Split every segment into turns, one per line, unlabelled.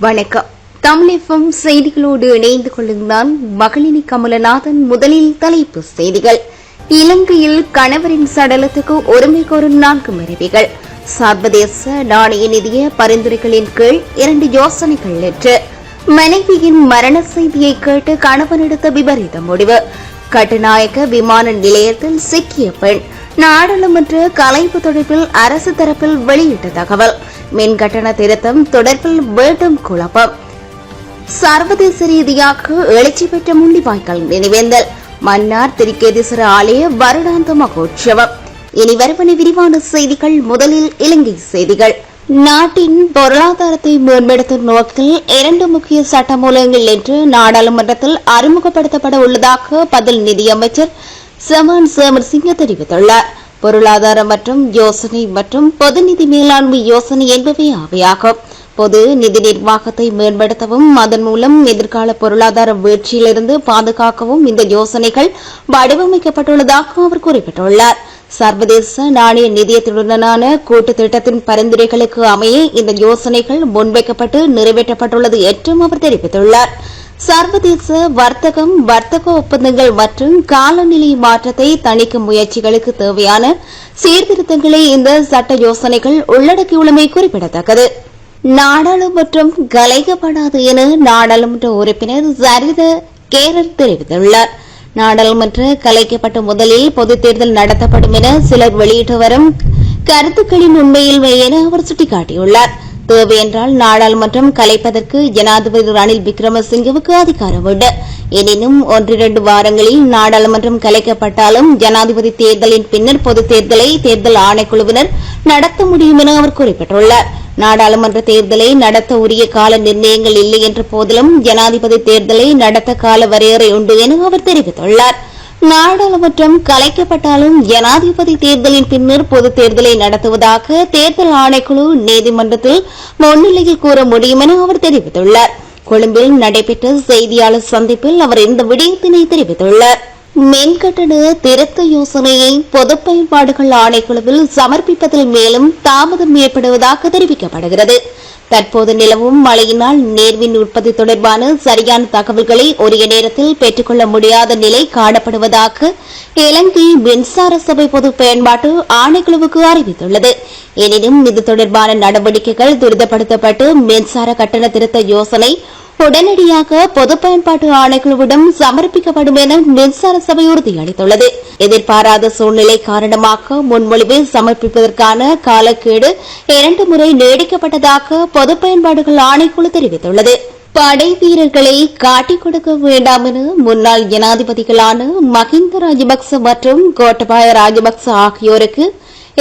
வணக்கம். தமிழகம் செய்திகளோடு இணைந்து கொள்ளுங்கள். மகளினி கமலநாதன் முதலில் தலைப்பு செய்திகள். இலங்கையில் கணவரின் சடலத்துக்கு உரிமை கோரும் நான்கு மனைவிகள். சர்வதேச நாணய நிதிய பரிந்துரைகளின் கீழ் இரண்டு யோசனைகள் நேற்று. மனைவியின் மரண செய்தியை கேட்டு கணவன் எடுத்த விபரீத முடிவு. கட்டுநாயக்க விமான நிலையத்தில் சிக்கிய பெண் நாடாளுமன்ற கலைப்பு தொடர்பில் அரசு தரப்பில் வெளியிட்ட தகவல். மின் கட்டண திருத்தம் தொடர்பில் மீண்டும் குழப்பம். சர்வதேச ரீதியாக எழுச்சி பெற்ற முள்ளிவாய்க்கால் நினைவேந்தல். மன்னார் திருக்கேதீஸ்வர ஆலய வருடாந்த மகோற்சவம். இனி வருவன விரிவான செய்திகள் முதலில் இலங்கை செய்திகள். நாட்டின் பொருளாதாரத்தை மேம்படுத்தும் நோக்கில் இரண்டு முக்கிய சட்டமூலங்கள் என்று நாடாளுமன்றத்தில் அறிமுகப்படுத்தப்பட உள்ளதாக பதில் நிதியமைச்சர் சமான் சேமர்சிங்க தெரிவித்துள்ளார். பொருளாதார மற்றும் யோசனை மற்றும் பொது நிதி மேலாண்மை யோசனை என்பவை ஆவையாகும் பொது நிதி நிர்வாகத்தை மேம்படுத்தவும் அதன் மூலம் எதிர்கால பொருளாதார வீழ்ச்சியிலிருந்து பாதுகாக்கவும் இந்த யோசனைகள் வடிவமைக்கப்பட்டுள்ளதாக அவர் குறிப்பிட்டுள்ளார். சர்வதேச நாணய நிதியத்துடனான கூட்டு திட்டத்தின் பரிந்துரைகளுக்கு அமைய இந்த யோசனைகள் முன்வைக்கப்பட்டு நிறைவேற்றப்பட்டுள்ளது என்றும் அவர் தெரிவித்துள்ளார். சர்வதேச வர்த்தகம் வர்த்தக ஒப்பந்தங்கள் மற்றும் காலநிலை மாற்றத்தை தணிக்கும் முயற்சிகளுக்கு தேவையான சீர்திருத்தங்களை இந்த சட்ட யோசனைகள் உள்ளடக்கியுள்ளமை குறிப்பிடத்தக்கது. நாடாளுமன்றம் கலைக்கப்படாது என நாடாளுமன்ற உறுப்பினர் சரித கேரர் தெரிவித்துள்ளார். நாடாளுமன்ற கலைக்கப்பட்ட முதலில் பொதுத் தேர்தல் நடத்தப்படும் என சிலர் வெளியிட்டு வரும் கருத்துக்களின் உண்மையில் என அவர் சுட்டிக்காட்டியுள்ளார். தேவையென்றால் நாடாளுமன்றம் கலைப்பதற்கு ஜனாதிபதி ரணில் விக்ரமசிங்கவுக்கு அதிகாரம் உண்டு. எனினும் ஒன்றிரண்டு வாரங்களில் நாடாளுமன்றம் கலைக்கப்பட்டாலும் ஜனாதிபதி தேர்தலின் பின்னர் பொது தேர்தலை தேர்தல் ஆணைக்குழுவினர் நடத்த முடியும் என அவர் குறிப்பிட்டுள்ளார். நாடாளுமன்ற தேர்தலை நடத்த உரிய கால நிர்ணயங்கள் இல்லை என்ற போதிலும் ஜனாதிபதி தேர்தலை நடத்த கால வரையறை உண்டு என அவர் தெரிவித்துள்ளார். நாடாளுமன்றம் கலைக்கப்பட்டாலும் ஜனாதிபதி தேர்தலின் பின்னர் பொது தேர்தலை நடத்துவதாக தேர்தல் ஆணைக்குழு நீதிமன்றத்தில் முன்னிலையில் கூற முடியும் என அவர் தெரிவித்துள்ளார். கொழும்பில் நடைபெற்ற செய்தியாளர் சந்திப்பில் அவர் இந்த விடயத்தினை தெரிவித்துள்ளார். மின்கட்டண திருத்த யோசனையை பொது பயன்பாடுகள் ஆணைக்குழுவில் சமர்ப்பிப்பதில் மேலும் தாமதம் ஏற்படுவதாக தெரிவிக்கப்படுகிறது. தற்போது நிலவும் மழையினால் நேர்மின் உற்பத்தி தொடர்பான சரியான தகவல்களை உரிய நேரத்தில் பெற்றுக்கொள்ள முடியாத நிலை காணப்படுவதாக இலங்கை மின்சார சபை பொது பயன்பாட்டு ஆணைக்குழுவுக்கு அறிவித்துள்ளது. எனினும் இது தொடர்பான நடவடிக்கைகள் துரிதப்படுத்தப்பட்டு மின்சார கட்டண திருத்த யோசனை உடனடியாக பொது பயன்பாட்டு ஆணைக்குழுவிடம் சமர்ப்பிக்கப்படும் என மின்சார சபை உறுதியளித்துள்ளது எதிர்பாராத சூழ்நிலை காரணமாக முன்மொழிவை சமர்ப்பிப்பதற்கான காலக்கேடு இரண்டு முறை நீடிக்கப்பட்டதாக பொது பயன்பாடுகள் ஆணைக்குழு தெரிவித்துள்ளது. படை வீரர்களை காட்டிக் கொடுக்க வேண்டாம் என முன்னாள் ஜனாதிபதிகளான மஹிந்த ராஜபக்ச மற்றும் கோட்டபாய ராஜபக்ச ஆகியோருக்கு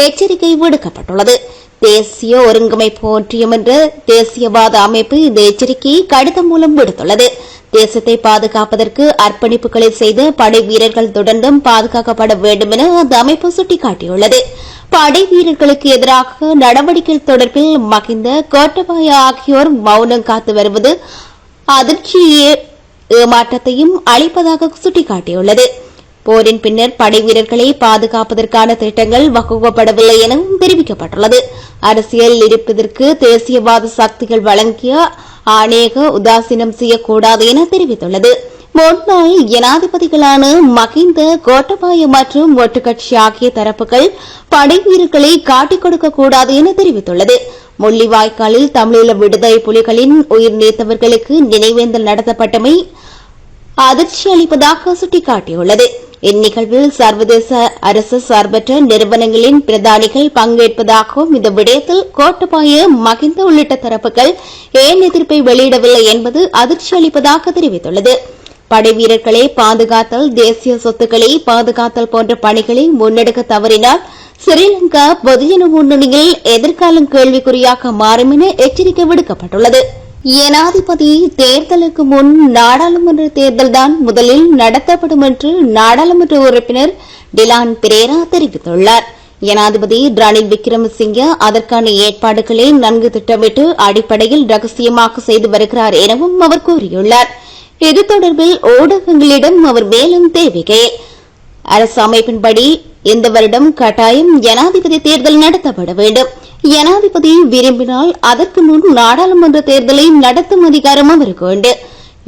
எச்சரிக்கை விடுக்கப்பட்டுள்ளது. தேசிய ஒருங்கமைப்பு ஒன்றியம் என்ற தேசியவாத அமைப்பு இந்த எச்சரிக்கையை கடிதம் மூலம் விடுத்துள்ளது. தேசத்தை பாதுகாப்பதற்கு அர்ப்பணிப்புகளை செய்த படை வீரர்கள் தொடர்ந்தும் பாதுகாக்கப்பட வேண்டும் என அந்த அமைப்பு சுட்டிக்காட்டியுள்ளது. படை வீரர்களுக்கு எதிராக நடவடிக்கை தொடர்பில் மகிந்த கோட்டபாய ஆகியோர் மௌனம் காத்து வருவது அதிர்ச்சியை ஏமாற்றத்தையும் அளிப்பதாக சுட்டிக்காட்டியுள்ளது. போரின் பின்னர் படை வீரர்களை பாதுகாப்பதற்கான திட்டங்கள் வகுக்கப்படவில்லை எனவும் தெரிவிக்கப்பட்டுள்ளது. அரசியல் இருப்பதற்கு தேசியவாத சக்திகள் வழங்கிய ஆணையக உதாசீனம் செய்யக்கூடாது என தெரிவித்துள்ளது. முன்னாள் ஜனாதிபதிகளான மகிந்த கோட்டபாய மற்றும் ஒட்டுக்கட்சி ஆகிய தரப்புகள் படை வீரர்களை காட்டிக் கொடுக்கக்கூடாது என தெரிவித்துள்ளது. முள்ளிவாய்க்காலில் தமிழீழ விடுதலை புலிகளின் உயிர் நீத்தவர்களுக்கு நினைவேந்தல் நடத்தப்பட்டமை அதிர்ச்சி அளிப்பதாக சுட்டிக்காட்டியுள்ளது. இந்நிகழ்வில் சர்வதேச அரசு சார்பற்ற நிறுவனங்களின் பிரதானிகள் பங்கேற்பதாகவும் இந்த விடயத்தில் கோட்டபாய மகிந்த உள்ளிட்ட தரப்புகள் ஏன் எதிர்ப்பை வெளியிடவில்லை என்பது அதிர்ச்சி அளிப்பதாக தெரிவித்துள்ளது. படைவீரர்களை பாதுகாத்தல் தேசிய சொத்துக்களை பாதுகாத்தல் போன்ற பணிகளை முன்னெடுக்க தவறினால் ஸ்ரீலங்கா பொதுஜன முன்னணியில் எதிர்காலம் கேள்விக்குறியாக மாறும் என எச்சரிக்கை விடுக்கப்பட்டுள்ளது. ஜனாதிபதி தேர்தலுக்கு முன் நாடாளுமன்ற தேர்தல்தான் முதலில் நடத்தப்படும் என்று நாடாளுமன்ற உறுப்பினர் டிலான் பிரேரா தெரிவித்துள்ளார். ஜனாதிபதி ரணில் விக்ரமசிங்கே அதற்கான ஏற்பாடுகளை நன்கு திட்டமிட்டு அடிப்படையில் ரகசியமாக செய்து வருகிறார் எனவும் அவர் கூறியுள்ளார். இது தொடர்பில் ஊடகங்களிடம் அவர் மேலும் தெரிவிக்கையில் அரசு அமைப்பின்படி இந்த வருடம் கட்டாயம் ஜனாதிபதி தேர்தல் நடத்தப்பட வேண்டும். ஜனாதிபதி விரும்பினால் அதற்கு முன் நாடாளுமன்ற தேர்தலை நடத்தும் அதிகாரம் அவருக்கு உண்டு.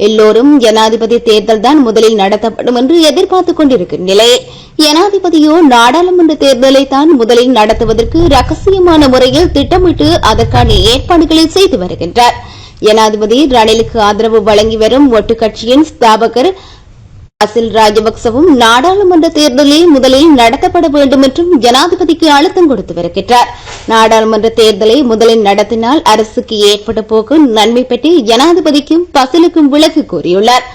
எல்லோரும் ஜனாதிபதி தேர்தல் தான் முதலில் நடத்தப்படும் என்று எதிர்பார்த்துக் கொண்டிருக்கும் நிலையில் ஜனாதிபதியோ நாடாளுமன்ற தேர்தலை தான் முதலில் நடத்துவதற்கு ரகசியமான முறையில் திட்டமிட்டு அதற்கான ஏற்பாடுகளை செய்து வருகின்றார். ஜனாதிபதி ரணிலுக்கு ஆதரவு வழங்கி வரும் ஒட்டு கட்சியின் ஸ்தாபகர் அசில் ராஜபக்சவும் நாடாளுமன்ற தேர்தலே முதலில் நடத்தப்பட வேண்டும் என்றும் ஜனாதிபதிக்கு அழுத்தம் கொடுத்து வருகின்றார். நாடாளுமன்ற தேர்தலை முதலில் நடத்தினால் அரசுக்கு ஏற்பட்ட போக்கு நன்மை பற்றி ஜனாதிபதிக்கும் பசிலுக்கும் விளக்கு கூறியுள்ளார்.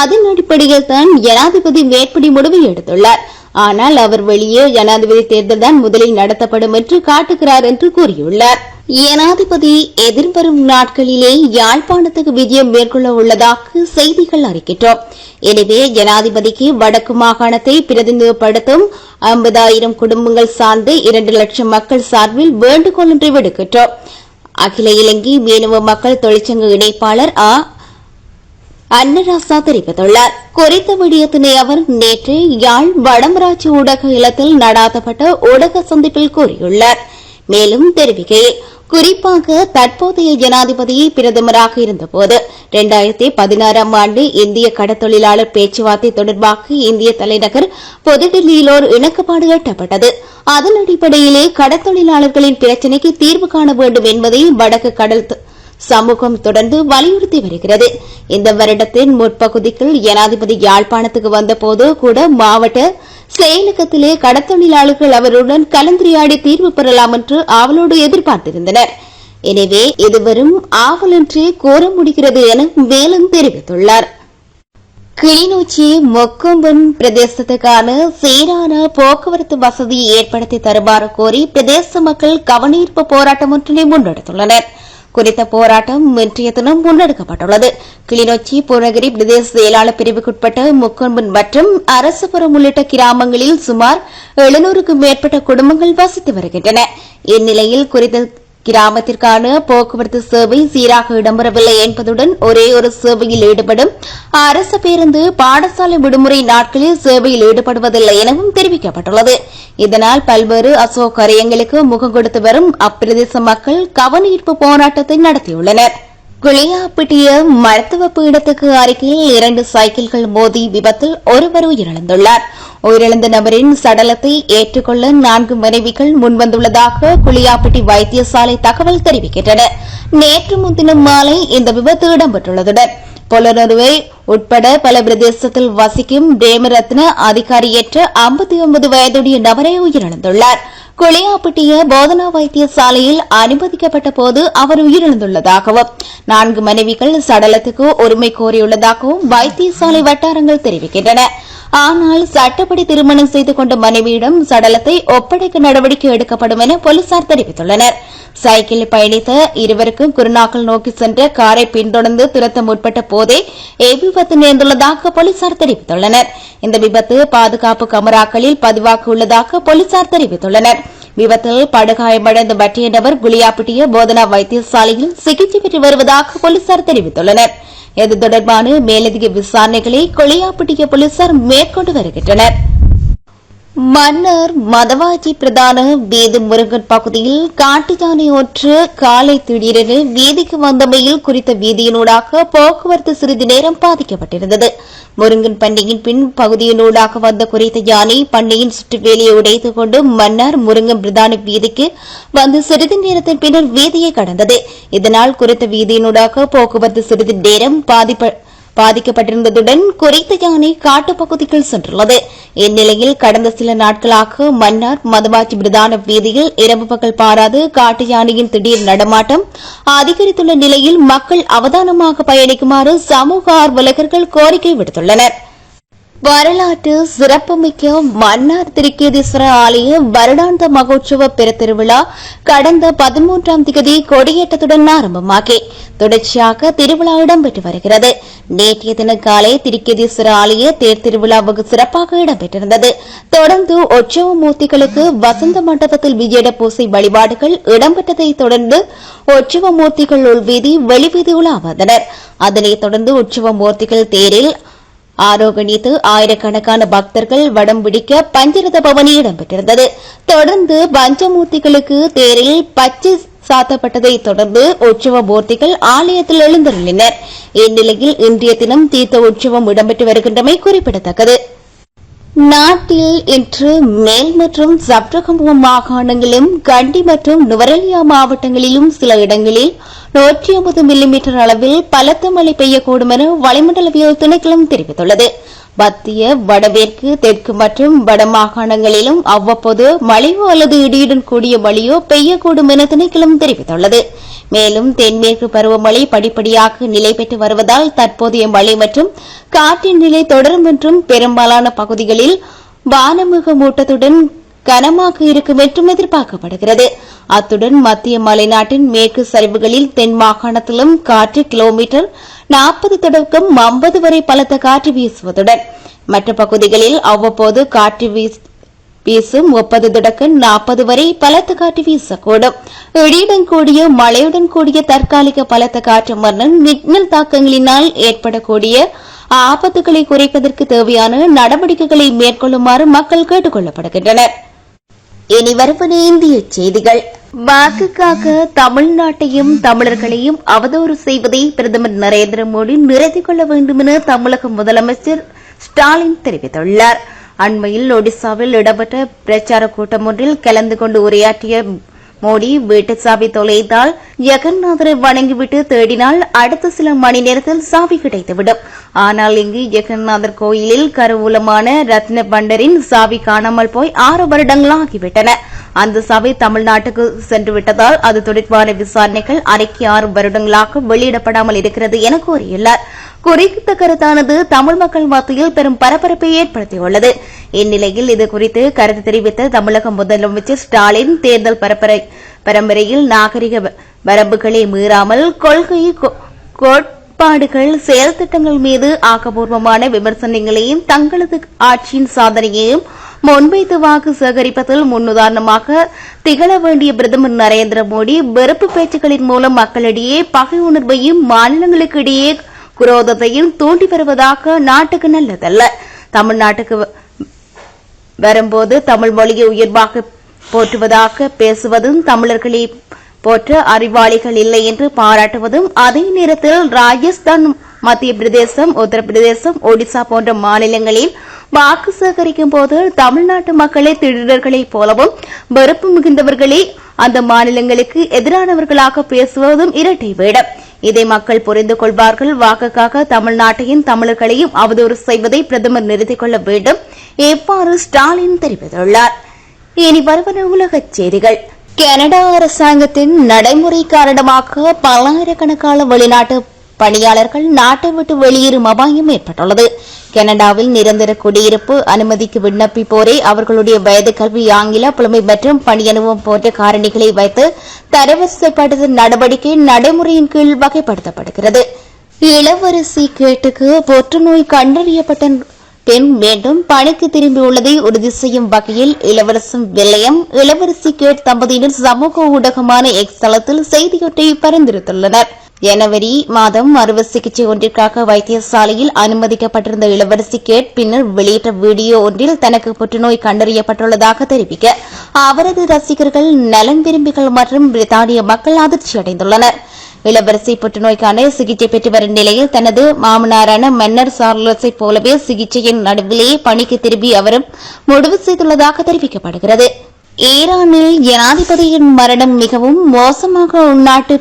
அதன் அடிப்படையில் தான் ஜனாதிபதி மேற்படி முடிவு எடுத்துள்ளார். ஆனால் அவர் வெளியே ஜனாதிபதி தேர்தல் தான் முதலில் நடத்தப்படும் என்று காட்டுகிறார் என்று கூறியுள்ளார். ஜனாதிபதி எதிர்வரும் நாட்களிலே யாழ்ப்பாணத்துக்கு விஜயம் மேற்கொள்ள உள்ளதாக செய்திகள் அறிக்கின்றோம். எனவே ஜனாதிபதிக்கு வடக்கு மாகாணத்தை பிரதிநிதிப்படுத்தும் ஐம்பதாயிரம் குடும்பங்கள் சார்ந்து இரண்டு லட்சம் மக்கள் சார்பில் வேண்டுகோள் ஒன்றை விடுக்கின்றோம். அகில இலங்கை மீனவ மக்கள் தொழிற்சங்க இணைப்பாளர் ஆ. அன்னராசா தெரிவித்துள்ளார். குறித்த விடயத்தினை அவர் நேற்று யாழ் வடமராட்சி ஊடக இல்லத்தில் நடாத்தப்பட்ட ஊடக சந்திப்பில் கூறியுள்ளார். மேலும் தெரிவிக்கையில் குறிப்பாக தற்போதைய ஜனாதிபதி பிரதமராக இருந்தபோது இரண்டாயிரத்தி பதினாறாம் ஆண்டு இந்திய கடத்தொழிலாளர் பேச்சுவார்த்தை தொடர்பாக இந்திய தலைநகர் புதுடில்லியில் ஒரு இணக்கப்பாடு எட்டப்பட்டது. அதன் அடிப்படையிலே கடத்தொழிலாளர்களின் பிரச்சினைக்கு தீர்வு காண வேண்டும் என்பதை வடக்கு கடல் சமூகம் தொடர்ந்து வலியுறுத்தி வருகிறது. இந்த வருடத்தின் முற்பகுதிக்குள் ஜனாதிபதி யாழ்ப்பாணத்துக்கு வந்தபோது கூட மாவட்ட செயலகத்திலே கடத்தொழிலாளர்கள் அவருடன் கலந்துரையாடி தீர்வு பெறலாம் என்று ஆவலோடு எதிர்பார்த்திருந்தனர். எனவே இது வெறும் ஆவலன்றே கோர முடிகிறது என மேலும் தெரிவித்துள்ளார். கிளிநொச்சி மொக்கம்பன் பிரதேசத்துக்கான சீரான போக்குவரத்து வசதி ஏற்படுத்தி தருமாறு கோரி பிரதேச மக்கள் கவனீர்ப்பு போராட்டம் ஒன்றினை முன்னெடுத்துள்ளனா் குறித்த போராட்டம் இன்றைய தினம் முன்னெடுக்கப்பட்டுள்ளது. கிளிநொச்சி பூர்ணகிரி பிரதேச செயலாளர் பிரிவுக்குட்பட்ட முக்கொன்பன் மற்றும் அரசுபுரம் உள்ளிட்ட கிராமங்களில் சுமார் எழுநூறுக்கும் மேற்பட்ட குடும்பங்கள் வசித்து வருகின்றன. இந்நிலையில் குறித்த கிராமத்திற்கான போக்குவரத்து சேவை சீராக இடம்பெறவில்லை என்பதுடன் ஒரே ஒரு சேவையில் ஈடுபடும் அரசு பேருந்து பாடசாலை விடுமுறை நாட்களில் சேவையில் ஈடுபடுவதில்லை எனவும் தெரிவிக்கப்பட்டுள்ளது. இதனால் பல்வேறு அசௌகரியங்களுக்கு முகம் கொடுத்து வரும் அப்பிரதேச மக்கள் கவனஈர்ப்பு போராட்டத்தை நடத்தியுள்ளனா் குளியாப்பிட்டிய மருத்துவ பீடத்துக்கு அருகில் இரண்டு சைக்கிள்கள் மோதி விபத்தில் ஒருவர் உயிரிழந்துள்ளார். உயிரிழந்த நபரின் சடலத்தை ஏற்றுக்கொள்ள நான்கு மனைவிகள் முன்வந்துள்ளதாக குளியாப்பிட்டி வைத்தியசாலை தகவல் தெரிவிக்கின்றன. நேற்று முன்தினம் மாலை இந்த விபத்து இடம்பெற்றுள்ளதுடன் பொலனருவை உட்பட பல பிரதேசத்தில் வசிக்கும் பிரேமரத்ன அதிகாரியற்ற ஐம்பத்தி ஒன்பது வயதுடைய நபரை உயிரிழந்துள்ளார். குளியாப்பட்டிய போதனா வைத்தியசாலையில் அனுமதிக்கப்பட்ட போது அவர் உயிரிழந்துள்ளதாகவும் நான்கு மனைவிகள் சடலத்துக்கு உரிமை கோரியுள்ளதாகவும் வைத்தியசாலை வட்டாரங்கள் தெரிவிக்கின்றன. ஆனால் சட்டப்படி திருமணம் செய்து கொண்ட மனைவியிடம் சடலத்தை ஒப்படைக்க நடவடிக்கை எடுக்கப்படும் என போலீசார் தெரிவித்துள்ளனர். சைக்கிளில் பயணித்த இருவருக்கும் குருநாக்கல் நோக்கி சென்ற காரை பின்தொடர்ந்து துரத்த முற்பட்ட போதே இவ்விபத்து நேர்ந்துள்ளதாக போலீசார் தெரிவித்துள்ளனர். இந்த விபத்து பாதுகாப்பு கமராக்களில் பதிவாக உள்ளதாக போலீசார் தெரிவித்துள்ளனர். விபத்தில் படுகாயமடைந்த மற்ற நபர் குளியாப்பிட்டிய போதனா வைத்தியசாலையில் சிகிச்சை பெற்று வருவதாக போலீசார் தெரிவித்துள்ளனர். இது தொடர்பான மேலதிக விசாரணைகளை கொளியாப்பட்டிய போலீசார் மேற்கொண்டு வருகின்றனா் மன்னர் மதவாஜி பிரதான வீதி முருகன் பகுதியில் காட்டு யானை ஒன்று காலை திடீரென வீதிக்கு வந்தமையில் குறித்த வீதியினூடாக போக்குவரத்து சிறிது நேரம் பாதிக்கப்பட்டிருந்தது. முருங்கன் பண்டிகையின் பின் பகுதியினூடாக வந்த குறித்த யானை பண்டையின் சுற்றுவேலியை உடைத்துக் கொண்டு மன்னார் முருங்கன் பிரதான வீதிக்கு வந்து சிறிது நேரத்தின் பின்னர் வீதியை கடந்தது. இதனால் குறித்த வீதியினூடாக போக்குவரத்து சிறிது நேரம் பாதிப்பு பாதிக்கப்பட்டிருந்ததுடன் குறித்த யானை காட்டுப்பகுதிக்குள் சென்றுள்ளது. இந்நிலையில் கடந்த சில நாட்களாக மன்னார் மதுவாச்சி பிரதான வீதியில் இரவு பகல் பாராது காட்டு யானையின் திடீர் நடமாட்டம் அதிகரித்துள்ள நிலையில் மக்கள் அவதானமாக பயணிக்குமாறு சமூக ஆர்வலகர்கள் கோரிக்கை விடுத்துள்ளனா் வரலாற்று சிறப்புமிக்க மன்னார் திருக்கேதீஸ்வர ஆலய வருடாந்த மகோற்சவ பெருத்திருவிழா கடந்த பதிமூன்றாம் தேதி கொடியேற்றத்துடன் ஆரம்பமாகி தொடர்ச்சியாக திருவிழா இடம்பெற்று வருகிறது. நேற்றைய தினம் காலை திருக்கேதீஸ்வர ஆலய தேர் திருவிழா சிறப்பாக இடம்பெற்றிருந்தது. தொடர்ந்து உற்சவ மூர்த்திகளுக்கு வசந்த மண்டபத்தில் விஜேட பூசை வழிபாடுகள் இடம்பெற்றதை தொடர்ந்து உற்சவ மூர்த்திகள் உள்வீதி வெளிவீதி உலா வந்தனர் அதனைத் தொடர்ந்து உற்சவ மூர்த்திகள் தேரில் ஆரோகணித்து ஆயிரக்கணக்கான பக்தர்கள் வடம் பிடிக்க பஞ்சரத பவனி இடம்பெற்றிருந்தது. தொடர்ந்து பஞ்சமூர்த்திகளுக்கு தேரில் பச்சை சாத்தப்பட்டதை தொடர்ந்து உற்சவ மூர்த்திகள் ஆலயத்தில் எழுந்தருளினர். இந்நிலையில் இன்றைய தினம் தீர்த்த உற்சவம் இடம்பெற்று வருகின்றமை குறிப்பிடத்தக்கது. நாட்டில் இன்று மேல் மற்றும் சப்ரகமுக மாகாணங்களிலும் கண்டி மற்றும் நுவரெலியா மாவட்டங்களிலும் சில இடங்களில் நூற்றி ஐம்பது மில்லிமீட்டர் அளவில் பலத்த மழை பெய்யக்கூடும் என வளிமண்டலவியல் திணைக்களம் தெரிவித்துள்ளது. மத்திய வடமேற்கு தெற்கு மற்றும் வடமாகாணங்களிலும் அவ்வப்போது மழையோ அல்லது இடியுடன் கூடிய மழையோ பெய்யக்கூடும் என திணைக்களம் தெரிவித்துள்ளது. மேலும் தென்மேற்கு பருவமழை படிப்படியாக நிலை பெற்று வருவதால் தற்போதைய மழை மற்றும் காற்றின் நிலை தொடரும் என்றும் பெரும்பாலான பகுதிகளில் வானமுக மூட்டத்துடன் கனமாக இருக்கும் என்றும் எதிர்பார்க்கப்படுகிறது. அத்துடன் மத்திய மலைநாட்டின் மேற்கு சரிவுகளில் தென் மாகாணத்திலும் காற்று கிலோமீட்டர் நாற்பது தொடக்கம் ஐம்பது வரை பலத்த காற்று வீசுவதுடன் மற்ற பகுதிகளில் அவ்வப்போது காற்று வீசும் முப்பது தொடக்கம் நாற்பது வரை பலத்த காற்று வீசக்கூடும். இடியுடன் கூடிய மழையுடன் கூடிய தற்காலிக பலத்த காற்று மரணம் மின்னல் தாக்கங்களினால் ஏற்படக்கூடிய ஆபத்துகளை குறைப்பதற்கு தேவையான நடவடிக்கைகளை மேற்கொள்ளுமாறு மக்கள் கேட்டுக் கொள்ளப்படுகின்றனா் இனி வருவன இந்திய செய்திகள். வாக்குக்காக தமிழ்நாட்டையும் தமிழர்களையும் அவதூறு செய்வதை பிரதமர் நரேந்திர மோடி நிறுத்தி கொள்ள வேண்டும் என தமிழக முதலமைச்சர் ஸ்டாலின் தெரிவித்துள்ளார். அண்மையில் ஒடிசாவில் இடம்பெற்ற பிரச்சார கூட்டம் ஒன்றில் கலந்து கொண்டு உரையாற்றிய மோடி வீட்டு சாவி தொலைத்தால் ஜெகநாதரை வணங்கிவிட்டு தேடினால் அடுத்த சில மணி நேரத்தில் சாவி கிடைத்துவிடும். ஆனால் இங்கு ஜெகநாதர் கோயிலில் கருவூலமான ரத்ன பண்டரின் சாவி காணாமல் போய் ஆறு வருடங்களாகிவிட்டன. அந்த சாவி தமிழ்நாட்டுக்கு சென்று விட்டதால் அது தொடர்பான விசாரணைகள் அரைக்கு ஆறு வருடங்களாக வெளியிடப்படாமல் இருக்கிறது என கூறியுள்ளாா் குறித்த கருத்தானது தமிழ் மக்கள் மத்தியில் பெரும் பரபரப்பை ஏற்படுத்தியுள்ளது. இந்நிலையில் இது குறித்து கருத்து தெரிவித்த தமிழக முதலமைச்சர் ஸ்டாலின் தேர்தல் பரப்பரை பரம்பரையில் நாகரிக வ- வரம்புகளை மீறாமல் கொள்கை கோட்பாடுகள் செயல் திட்டங்கள் மீது ஆக்கப்பூர்வமான விமர்சனங்களையும் தங்களது ஆட்சியின் சாதனையையும் முன்வைத்து வாக்கு சேகரிப்பதில் முன்னுதாரணமாக திகழ வேண்டிய பிரதமர் நரேந்திர மோடி வெறுப்பு பேச்சுக்களின் மூலம் மக்களிடையே பகை உணர்வையும் மாநிலங்களுக்கு இடையே குரோதத்தையும் தூண்டி வருவதாக நாட்டுக்கு நல்லதல்ல. தமிழ்நாட்டுக்கு வ- வரும்போது தமிழ் மொழியை உயர்வாக போற்றுவதாக பேசுவதும் தமிழர்களை போற்ற அறிவாளிகள் இல்லை என்று பாராட்டுவதும் அதே நேரத்தில் ராஜஸ்தான் மத்திய பிரதேசம் உத்தரப்பிரதேசம் ஒடிசா போன்ற மாநிலங்களில் வாக்கு சேகரிக்கும் போது தமிழ்நாட்டு மக்களை திருடர்களைப் போலவும் வெறுப்பு மிகுந்தவர்களே அந்த மாநிலங்களுக்கு எதிரானவர்களாக பேசுவதும் இரட்டை வேடம். இதை மக்கள் புரிந்து கொள்வார்கள். வாக்குக்காக தமிழ்நாட்டையும் தமிழர்களையும் அவதூறு செய்வதை பிரதமர் நிறுத்திக் கொள்ள வேண்டும். எவ்வாறு ஸ்டாலின் தெரிவித்துள்ளார். இனி வருவன உலகச் செய்திகள். கனடா அரசாங்கத்தின் நடைமுறை காரணமாக பல்லாயிரக்கணக்கான வெளிநாட்டு பணியாளர்கள் நாட்டை விட்டு வெளியேறும் அபாயம் ஏற்பட்டுள்ளது. கனடாவில் நிரந்தர குடியிருப்பு அனுமதிக்கு விண்ணப்பிப்போரை அவர்களுடைய வயது கல்வி ஆங்கில புலமை மற்றும் பணியனுபவம் போன்ற காரணிகளை வைத்து தரவரிசைப்படுத்தும் நடவடிக்கை நடைமுறையின் கீழ் வகைப்படுத்தப்படுகிறது. இளவரசி கேட்டுக்கு புற்றுநோய் கண்டறியப்பட்ட பெண் மீண்டும் பணிக்கு திரும்பியுள்ளதை உறுதி செய்யும் வகையில் இளவரசன் வில்லியம் இளவரசி கேட் தம்பதியினர் சமூக ஊடகமான எக்ஸ் தளத்தில் செய்தியொட்டை பரிந்துரைத்துள்ளனர். ஜனவரி மாதம் அறுவை சிகிச்சை ஒன்றிற்காக வைத்தியசாலையில் அனுமதிக்கப்பட்டிருந்த இளவரசி கேட் பின்னர் வெளியிட்ட வீடியோ ஒன்றில் தனக்கு புற்றுநோய் கண்டறியப்பட்டுள்ளதாக தெரிவிக்க அவரது ரசிகர்கள் நலன் விரும்பிகள் மற்றும் பிரித்தானிய மக்கள் அதிர்ச்சி அடைந்துள்ளனர். இளவரசி புற்றுநோய்க்கான சிகிச்சை பெற்று வரும் நிலையில் தனது மாமனாரான மன்னர் சார்லஸை போலவே சிகிச்சையின் நடுவிலேயே பணிக்கு திரும்பி அவரும் முடிவு செய்துள்ளதாக தெரிவிக்கப்படுகிறது. ஈரானில் ஜனாதிபதியின் மரணம் மிகவும் மோசமாக உள்நாட்டு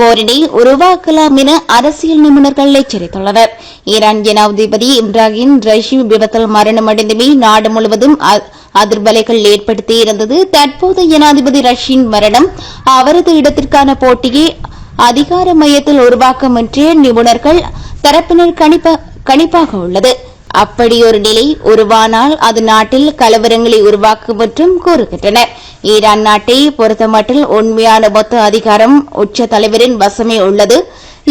போரினை உருவாக்கலாம் என அரசியல் நிபுணர்கள் எச்சரித்துள்ளனர். ஈரான் ஜனாதிபதி இப்ராஹிம் ரஷி விபத்தில் மரணமடைந்துமே நாடு முழுவதும் அ- அதிர்வலைகள் ஏற்படுத்தியிருந்தது. தற்போது ஜனாதிபதி ரஷின் மரணம் அவரது இடத்திற்கான போட்டியை அதிகார மையத்தில் உருவாக்கும் என்று நிபுணர்கள் தரப்பினர் கணிப்ப- கணிப்பாக உள்ளது. அப்படி ஒரு நிலை உருவானால் அது நாட்டில் கலவரங்களை உருவாக்கும் என்றும் கூறுகின்றனர் ஈரான் நாட்டை பொறுத்தமட்டில் உண்மையான மொத்த அதிகாரம் உச்ச தலைவரின் வசமே உள்ளது.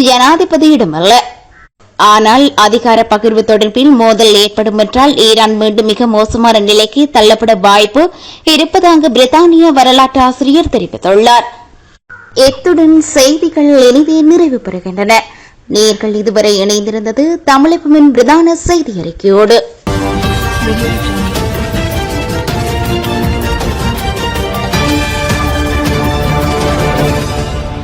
ஜனாதிபதியிடமல்ல ஆனால் அதிகார பகிர்வு தொடர்பில் மோதல் ஏற்படும் என்றால் ஈரான் மீண்டும் மிக மோசமான நிலைக்கு தள்ளப்பட வாய்ப்பு இருப்பதாக பிரித்தானிய வரலாற்று ஆசிரியர் தெரிவித்துள்ளார். எத்துடன் செய்திகள் இனிதே நிறைவு பெறுகின்றன. நேர்கள் இதுவரை இணைந்திருந்தது தமிழகமின் பிரதான செய்தி அறிக்கையோடு